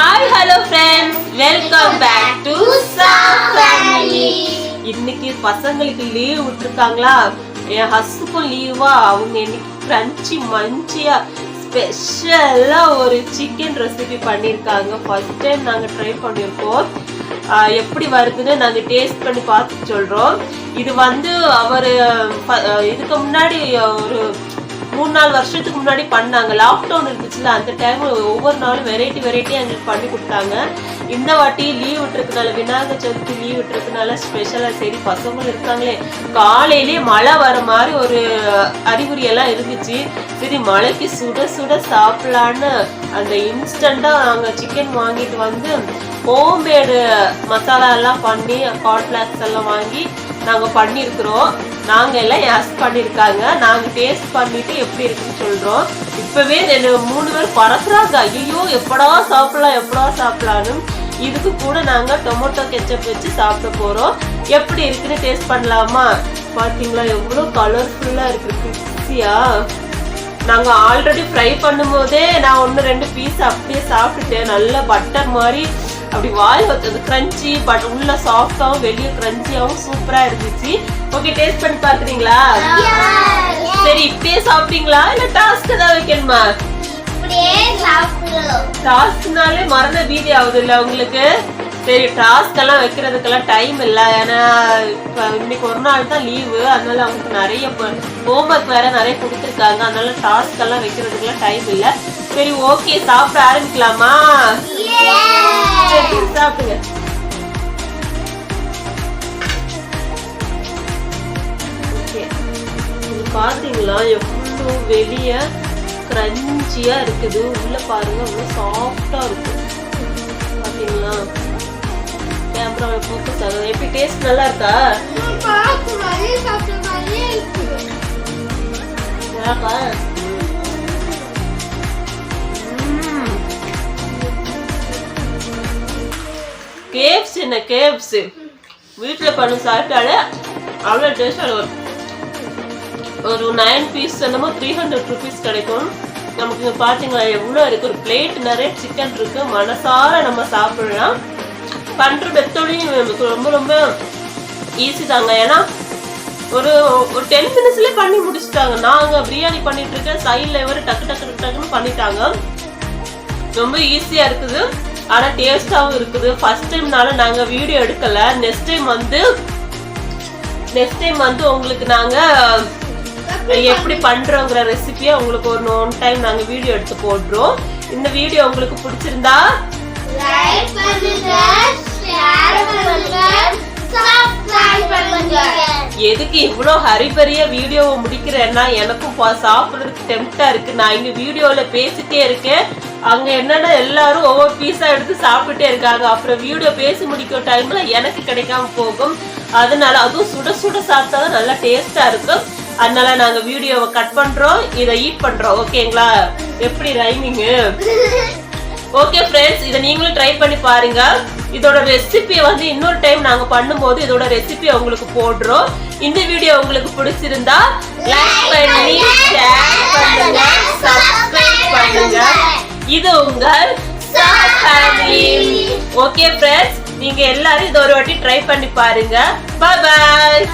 Hi hello friends welcome back to இன்னைக்கு பசங்களுக்கு leave விட்டுருக்காங்களா? என் ஹஸ்புக்கும் லீவா அவங்க இன்னைக்கு கிரன்ச்சி மஞ்சியா ஸ்பெஷலா ஒரு சிக்கன் ரெசிபி பண்ணியிருக்காங்க ஃபர்ஸ்ட் டைம் நாங்கள் ட்ரை பண்ணியிருக்கோம் எப்படி வருதுன்னு நாங்கள் டேஸ்ட் பண்ணி பார்த்து சொல்கிறோம் இது வந்து அவர் இதுக்கு முன்னாடி ஒரு மூணு நாலு வருஷத்துக்கு முன்னாடி பண்ணாங்க. லாக்டவுன் இருந்துச்சுல அந்த டைம் ஒவ்வொரு நாளும் வெரைட்டி வெரைட்டியாக எங்களுக்கு பண்ணி கொடுத்தாங்க. இந்த வாட்டி லீவ் விட்டுருக்கனால விநாயகர் சதுர்த்தி லீவ் விட்டுருக்கனால ஸ்பெஷலாக சரி பசங்களும் இருக்காங்களே. காலையிலேயே மழை வர மாதிரி ஒரு அறிகுறி எல்லாம் இருந்துச்சு. சரி மழைக்கு சுட சுட சாப்பிடலான்னு அந்த இன்ஸ்டண்ட்டாக நாங்கள் சிக்கன் வாங்கிட்டு வந்து ஹோம்மேடு மசாலா எல்லாம் பண்ணி கார்ன்ஃப்ளாக்ஸ் எல்லாம் வாங்கி நாங்கள் பண்ணியிருக்கிறோம் நாங்கள் எல்லாம் யாஸ் பண்ணியிருக்காங்க நாங்கள் டேஸ்ட் பண்ணிட்டு எப்படி இருக்குன்னு சொல்கிறோம் இப்போவே ரெண்டு மூணு பேர் பறக்குறாங்க. ஐயோ எப்படா சாப்பிடலாம் எப்படா சாப்பிடலான்னு இதுக்கு கூட நாங்கள் டொமேட்டோ கெச்சப் வச்சு சாப்பிட போகிறோம் எப்படி இருக்குன்னு டேஸ்ட் பண்ணலாமா? பார்த்தீங்களா எவ்வளோ கலர்ஃபுல்லாக இருக்குது கிறிஸ்பியாக நாங்கள் ஆல்ரெடி ஃப்ரை பண்ணும்போதே நான் ஒன்று ரெண்டு பீஸ் அப்படியே சாப்பிட்டுட்டேன் நல்ல பட்டர் மாதிரி அப்படி வாய் வச்சது கிரன்ச்சி பட் உள்ள சாஃப்டாகவும் வெளியே கிரன்ச்சியாகவும் சூப்பராக இருந்துச்சு. ஓகே டேஸ்ட் பண்ணி பார்க்குறீங்களா? சரி இப்படியே சாப்பிட்டீங்களா? இல்லை டாஸ்க் ஏதாவது வைக்கணுமா? டாஸ்க்னாலே மரண பீதி ஆகுது இல்லை உங்களுக்கு? சரி டாஸ்க் எல்லாம் வைக்கிறதுக்கெல்லாம் டைம் இல்லை. ஏன்னா இப்போ இன்னைக்கு ஒரு நாள் தான் லீவு அதனால அவங்களுக்கு நிறைய ஹோம்ஒர்க் வேற நிறைய கொடுத்துருக்காங்க. அதனால டாஸ்க் எல்லாம் வைக்கிறதுக்கெல்லாம் டைம் இல்லை. சரி ஓகே சாப்பிட ஆரம்பிக்கலாமா? சாப்பிடுங்க. பாத்தீங்களா? எவ்வளோ வெளிய கிரன்ச்சியா இருக்குது. உள்ள பாருங்க அவ்வளோ சாஃப்டா இருக்கு. பாத்தீங்களா? கேமரா ஃபோக்கஸ் ஆகுது எப்படி டேஸ்ட் நல்லா இருக்கா? கேப்ஸ் என்ன கேப்ஸ்? வீட்டில் பண்ணி சாப்பிட்டாலே அவ்வளோ டேஸ்டாக வரும் ஒரு நைன் பீஸ் என்னமோ த்ரீ ஹண்ட்ரட் ருபீஸ் கிடைக்கும். நமக்கு இங்கே பார்த்தீங்களா எவ்வளோ இருக்கு? ஒரு பிளேட் நிறைய சிக்கன் இருக்கு. மனசார நம்ம சாப்பிடலாம். பண்ணுற மெத்தடையும் ரொம்ப ரொம்ப ஈஸி தாங்க. ஏன்னா ஒரு ஒரு டென் மினிட்ஸ்லேயே பண்ணி முடிச்சிட்டாங்க. நாங்கள் பிரியாணி பண்ணிட்டு சைடில் இவர் டக்கு டக்கு டக்கு டக்குன்னு பண்ணிட்டாங்க. ரொம்ப ஈஸியாக இருக்குது. ஆனால் டேஸ்டாகவும் இருக்குது. ஃபர்ஸ்ட் டைம்னால நாங்கள் வீடியோ எடுக்கலை. நெக்ஸ்ட் டைம் வந்து நெக்ஸ்ட் டைம் வந்து உங்களுக்கு நாங்கள் எப்படி பண்றோங்கிற ரெசிபியை உங்களுக்கு ஒரு ஒன் டைம் நாங்க வீடியோ எடுத்து போடுறோம் இந்த வீடியோ உங்களுக்கு பிடிச்சிருந்தா எதுக்கு இவ்வளோ ஹரிபரிய வீடியோவை முடிக்கிறேன்னா எனக்கும் பா- சாப்பிடுறதுக்கு டெம்ப்டா இருக்கு. நான் இங்க வீடியோல பேசிட்டே இருக்கேன். அங்க என்னன்னா எல்லாரும் ஒவ்வொரு பீஸா எடுத்து சாப்பிட்டுட்டே இருக்காங்க. அப்புறம் வீடியோ பேசி முடிக்கிற டைம்ல எனக்கு கிடைக்காம போகும். அதனால அதுவும் சுட சுட சாப்பிட்டா தான் நல்லா டேஸ்டா இருக்கும். அதனால நாங்க வீடியோவை கட் பண்றோம். இதை ஈட் பண்றோம். ஓகேங்களா எப்படி ரைமிங்கு ஓகே ஃப்ரெண்ட்ஸ் இதை நீங்களும் ட்ரை பண்ணி பாருங்க. இதோட ரெசிபி வந்து இன்னொரு டைம் நாங்க பண்ணும்போது இதோட ரெசிபி உங்களுக்கு போடுறோம். இந்த வீடியோ உங்களுக்கு பிடிச்சிருந்தா லைக் பண்ணி ஷேர் பண்ணுங்க சப்ஸ்கிரைப் பண்ணுங்க. இது உங்கள் ஃபேமிலி ஓகே ஃப்ரெண்ட்ஸ் நீங்க எல்லாரும் இதை ஒரு வாட்டி ட்ரை பண்ணி பாருங்க. பாய் பாய்